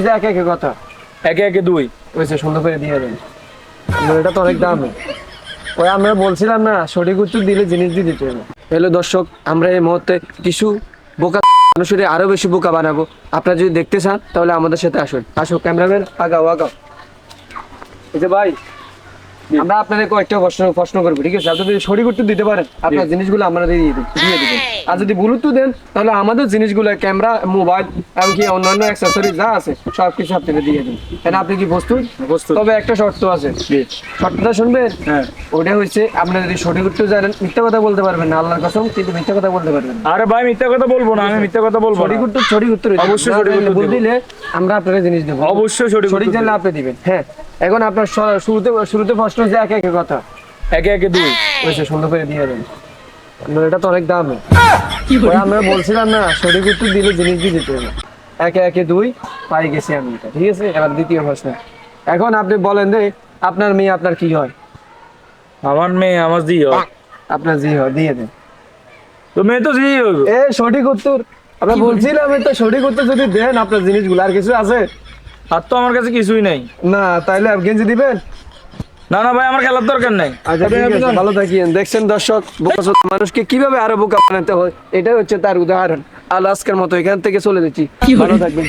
একে একে কথা। একে একে দুই। ওইসে সুন্দর করে দিয়ে দেন। এটা তো অনেক দাম। ওই আমরা বলছিলাম না সঠিক উত্তর দিলে জিনিস দিয়ে দিতে হ্যালো দর্শক আমরা এই মুহূর্তে কিছু বোকা মানুষের আরও বেশি বোকা বানাবো। আপনারা যদি দেখতে চান তাহলে আমাদের সাথে আসুন। আসো ক্যামেরাম্যান আগাও আগাও। এই যে ভাই আমরা আপনাদের কয়েকটা প্রশ্ন প্রশ্ন করব ঠিক আছে? আপনি যদি সঠিক উত্তর দিতে পারেন আপনার জিনিসগুলো আমরা দিয়ে দিয়ে দিবেন। আর যদি ভুল উত্তর দেন তাহলে আমাদের জিনিসগুলো ক্যামেরা মোবাইল এমনকি অন্যান্য অ্যাক্সেসরি যা আছে সব কিছু আপনাকে দিয়ে দিন কেন আপনি কি প্রস্তুত? প্রস্তুত। তবে একটা শর্ত আছে। শর্তটা শুনবেন? হ্যাঁ। ওটা হচ্ছে আপনার যদি সঠিক উত্তর জানেন মিথ্যা কথা বলতে পারবেন না আল্লাহর কসম কিন্তু মিথ্যা কথা বলতে পারবেন না। আরে ভাই মিথ্যা কথা বলব না আমি মিথ্যা কথা বলব। সঠিক উত্তর সঠিক উত্তর অবশ্যই সঠিক উত্তর দিলে আমরা আপনাকে জিনিস দেবো। অবশ্যই সঠিক সঠিক জানলে আপনি দিবেন। হ্যাঁ। এখন আপনার শুরুতে শুরুতে প্রশ্ন হচ্ছে একে একে কথা। একে একে দুই। ওইসে সুন্দর করে দিয়ে দেন। আপনার এটা তো অনেক দাম। আমরা বলছিলাম না সঠিক উত্তর দিলে জিনিস দিয়ে দিতে হবে। একে একে দুই পাই গেছি আমি এটা। ঠিক আছে? এবার দ্বিতীয় প্রশ্ন। এখন আপনি বলেন যে আপনার মেয়ে আপনার কি হয়? আমার মেয়ে আমার জি হয়। আপনার জি হয় দিয়ে দেন। তো মেয়ে তো জি এ সঠিক উত্তর। আমরা বলছিলাম এটা সঠিক উত্তর যদি দেন আপনার জিনিসগুলো আর কিছু আছে? আর তো আমার কাছে কিছুই নাই। না তাইলে আর গেঞ্জি দিবেন? না না ভাই আমার খেলার দরকার নাই। আচ্ছা ভালো থাকিয়েন দেখছেন দর্শক মানুষকে কীভাবে আরও বোকা বানাতে হয় এটাই হচ্ছে তার উদাহরণ। আর আজকের মতো এখান থেকে চলে দিচ্ছি ভালো থাকবেন।